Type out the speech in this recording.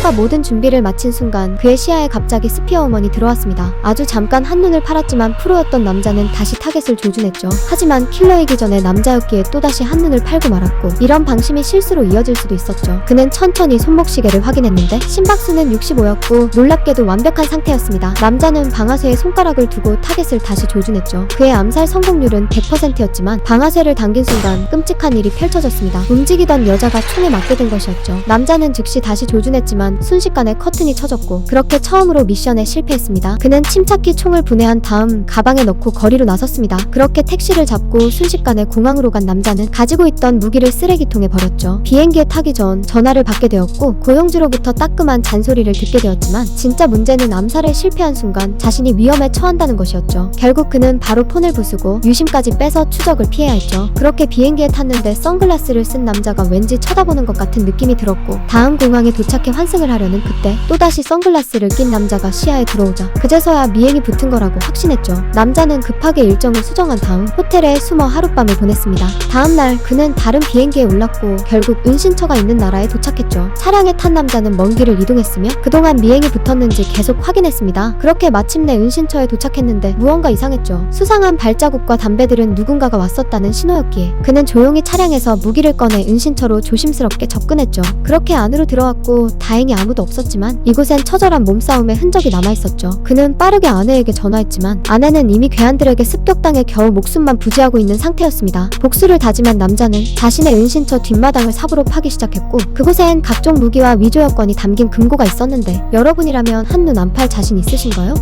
킬러가 모든 준비를 마친 순간 그의 시야에 갑자기 스피어 우먼이 들어왔습니다. 아주 잠깐 한눈을 팔았지만 프로였던 남자는 다시 타겟을 조준했죠. 하지만 킬러이기 전에 남자였기에 또다시 한눈을 팔고 말았고 이런 방심이 실수로 이어질 수도 있었죠. 그는 천천히 손목시계를 확인했는데 심박수는 65였고 놀랍게도 완벽한 상태였습니다. 남자는 방아쇠에 손가락을 두고 타겟을 다시 조준했죠. 그의 암살 성공률은 100%였지만 방아쇠를 당긴 순간 끔찍한 일이 펼쳐졌습니다. 움직이던 여자가 총에 맞게 된 것이었죠. 남자는 즉시 다시 조준했지만 순식간에 커튼이 쳐졌고 그렇게 처음으로 미션에 실패했습니다. 그는 침착히 총을 분해한 다음 가방에 넣고 거리로 나섰습니다. 그렇게 택시를 잡고 순식간에 공항으로 간 남자는 가지고 있던 무기를 쓰레기통에 버렸죠. 비행기에 타기 전 전화를 받게 되었고 고용주로부터 따끔한 잔소리를 듣게 되었지만 진짜 문제는 암살에 실패한 순간 자신이 위험에 처한다는 것이었죠. 결국 그는 바로 폰을 부수고 유심까지 빼서 추적을 피해야 했죠. 그렇게 비행기에 탔는데 선글라스를 쓴 남자가 왠지 쳐다보는 것 같은 느낌이 들었고 다음 공항에 도착해 환승 을 하려는 그때 또다시 선글라스를 낀 남자가 시야에 들어오자 그제서야 미행이 붙은 거라고 확신했죠. 남자는 급하게 일정을 수정한 다음 호텔에 숨어 하룻밤을 보냈습니다. 다음 날 그는 다른 비행기에 올랐고 결국 은신처가 있는 나라에 도착했죠. 차량에 탄 남자는 먼 길을 이동했으며 그동안 미행이 붙었는지 계속 확인했습니다. 그렇게 마침내 은신처에 도착했는데 무언가 이상했죠. 수상한 발자국과 담배들은 누군가가 왔었다는 신호였기에 그는 조용히 차량에서 무기를 꺼내 은신처로 조심스럽게 접근했죠. 그렇게 안으로 들어왔고 다행 히 아무도 없었지만 이곳엔 처절한 몸싸움의 흔적이 남아있었죠. 그는 빠르게 아내에게 전화했지만 아내는 이미 괴한들에게 습격당해 겨우 목숨만 부지하고 있는 상태였습니다. 복수를 다짐한 남자는 자신의 은신처 뒷마당을 삽으로 파기 시작했고 그곳엔 각종 무기와 위조 여권이 담긴 금고가 있었는데 여러분이라면 한눈 안 팔 자신 있으신가요?